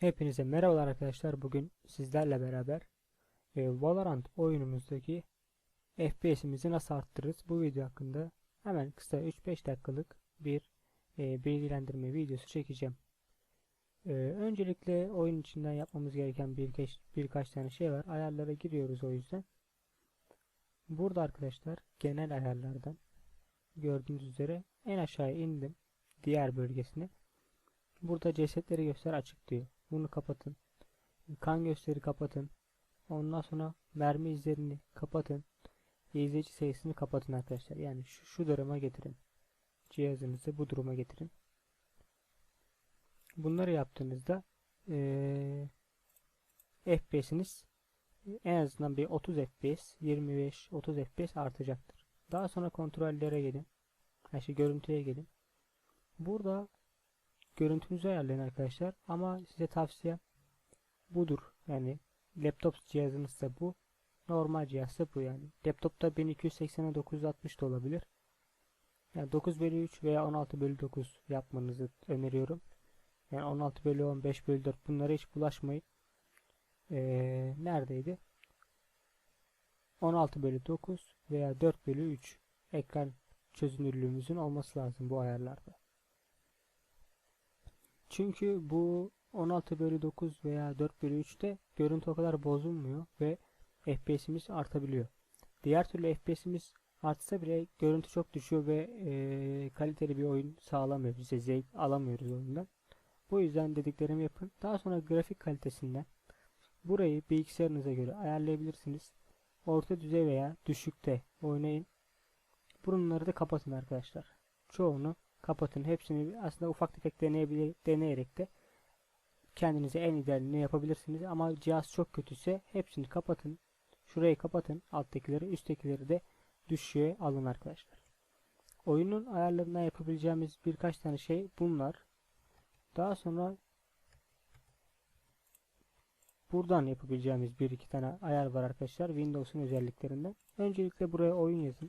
Hepinize merhabalar arkadaşlar. Bugün sizlerle beraber e, Valorant oyunumuzdaki FPS'imizi nasıl arttırırız? Bu video hakkında hemen kısa 3-5 dakikalık bir e, bilgilendirme videosu çekeceğim. E, öncelikle oyun içinden yapmamız gereken birkaç, birkaç tane şey var. Ayarlara giriyoruz o yüzden. Burada arkadaşlar genel ayarlardan gördüğünüz üzere en aşağıya indim. Diğer bölgesine. Burada cesetleri göster açık diyor. Bunu kapatın. Kan gösteri kapatın. Ondan sonra mermi izlerini kapatın. İzleyici sayısını kapatın arkadaşlar. Yani şu, şu duruma getirin. Cihazınızı bu duruma getirin. Bunları yaptığınızda ee, FPS'iniz en azından bir 30 FPS, 25-30 FPS artacaktır. Daha sonra kontrollere gelin. Her şey görüntüye gelin. Burada görüntünüzü ayarlayın arkadaşlar. Ama size tavsiyem budur. Yani laptop cihazınızsa bu. Normal cihazsa bu yani. Laptopta 1280'e 960 da olabilir. Yani 9 bölü 3 veya 16 bölü 9 yapmanızı öneriyorum. Yani 16 bölü 10, 5 bölü 4 bunlara hiç bulaşmayın. Ee, neredeydi? 16 bölü 9 veya 4 bölü 3 ekran çözünürlüğümüzün olması lazım bu ayarlarda. Çünkü bu 16 bölü 9 veya 4 bölü 3'te görüntü o kadar bozulmuyor ve FPS'imiz artabiliyor. Diğer türlü FPS'imiz artsa bile görüntü çok düşüyor ve e, kaliteli bir oyun sağlamıyor. Bize zevk alamıyoruz oyundan. Bu yüzden dediklerimi yapın. Daha sonra grafik kalitesinden burayı bilgisayarınıza göre ayarlayabilirsiniz. Orta düzey veya düşükte oynayın. Bunları da kapatın arkadaşlar. Çoğunu kapatın. Hepsini aslında ufak tefek deneyebilir, deneyerek de kendinize en idealini yapabilirsiniz. Ama cihaz çok kötüyse hepsini kapatın. Şurayı kapatın. Alttakileri, üsttekileri de düşüğe alın arkadaşlar. Oyunun ayarlarından yapabileceğimiz birkaç tane şey bunlar. Daha sonra buradan yapabileceğimiz bir iki tane ayar var arkadaşlar. Windows'un özelliklerinden. Öncelikle buraya oyun yazın.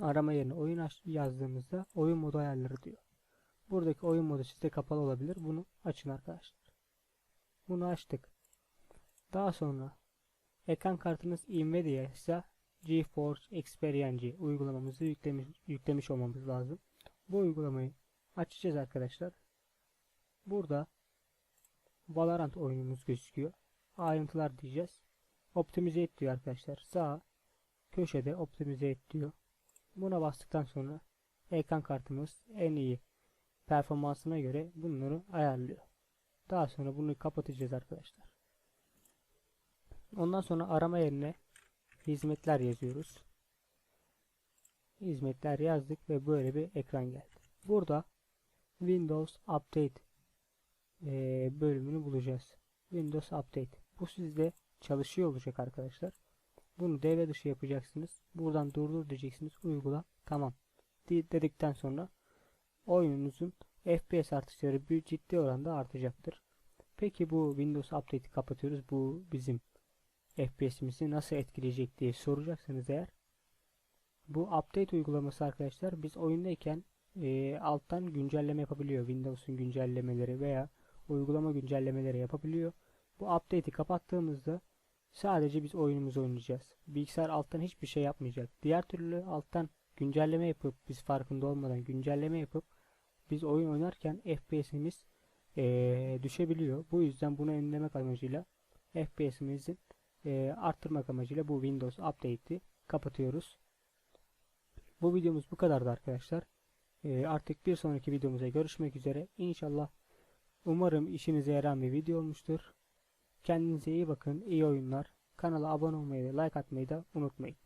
Arama yerine oyun yazdığımızda oyun modu ayarları diyor. Buradaki oyun modu sizde kapalı olabilir. Bunu açın arkadaşlar. Bunu açtık. Daha sonra ekran kartınız Nvidia ise GeForce Experience uygulamamızı yüklemiş, yüklemiş olmamız lazım. Bu uygulamayı açacağız arkadaşlar. Burada Valorant oyunumuz gözüküyor. Ayrıntılar diyeceğiz. Optimize et diyor arkadaşlar. Sağ köşede optimize et diyor. Buna bastıktan sonra ekran kartımız en iyi performansına göre bunları ayarlıyor. Daha sonra bunu kapatacağız arkadaşlar. Ondan sonra arama yerine hizmetler yazıyoruz. Hizmetler yazdık ve böyle bir ekran geldi. Burada Windows Update e, bölümünü bulacağız. Windows Update. Bu sizde çalışıyor olacak arkadaşlar. Bunu devre dışı yapacaksınız. Buradan durdur diyeceksiniz. Uygula. Tamam. Dedikten sonra oyununuzun FPS artışları bir ciddi oranda artacaktır. Peki bu Windows Update'i kapatıyoruz. Bu bizim FPS'imizi nasıl etkileyecek diye soracaksınız eğer. Bu update uygulaması arkadaşlar biz oyundayken e, alttan güncelleme yapabiliyor. Windows'un güncellemeleri veya uygulama güncellemeleri yapabiliyor. Bu update'i kapattığımızda Sadece biz oyunumuzu oynayacağız. Bilgisayar alttan hiçbir şey yapmayacak. Diğer türlü alttan güncelleme yapıp biz farkında olmadan güncelleme yapıp biz oyun oynarken FPS'imiz ee, düşebiliyor. Bu yüzden bunu önlemek amacıyla FPS'imizin e, arttırmak amacıyla bu Windows Update'i kapatıyoruz. Bu videomuz bu kadardı arkadaşlar. E, artık bir sonraki videomuza görüşmek üzere. İnşallah umarım işinize yarayan bir video olmuştur. Kendinize iyi bakın, iyi oyunlar. Kanala abone olmayı ve like atmayı da unutmayın.